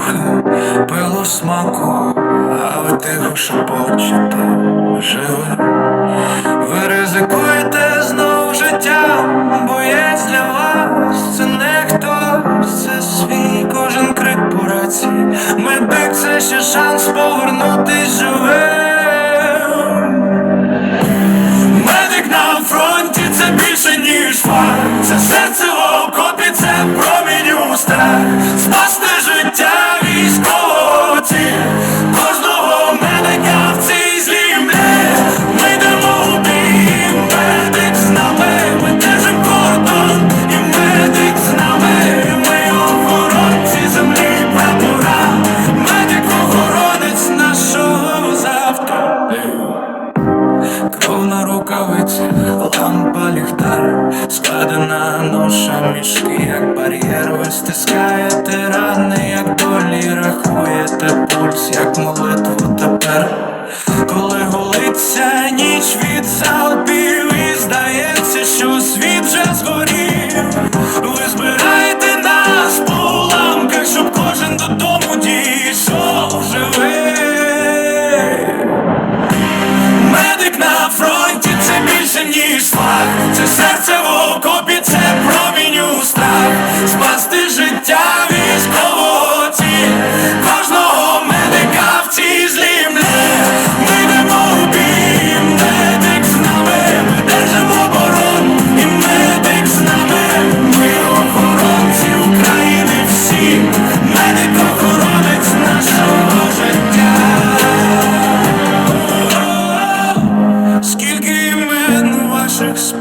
вибухи, пило смаку, а ви тихо шепочете, живе. Ви ризикуєте знов життям, боєць для вас це не хтось, це свій кожен крик по раці. Медик це ще шанс повернутись живим. Рукавиці, лампа ліхтар Складена ноша мішки, як бар'єр. Ви стискаєте рани, як долі Рахуєте пульс, як молитву тепер. Коли голиться ніч від залпів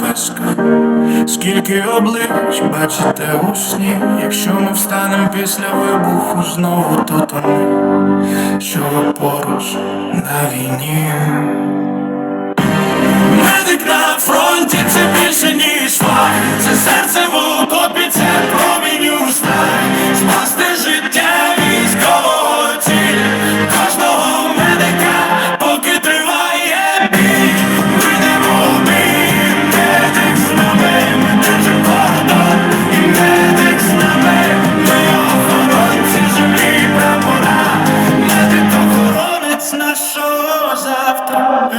ваших скільки облич бачите у сні, якщо ми встанемо після вибуху знову, то тому, що ви поруч на війні. Медик на фронті це більше, ніж факт. Це серце в Нашого завтра.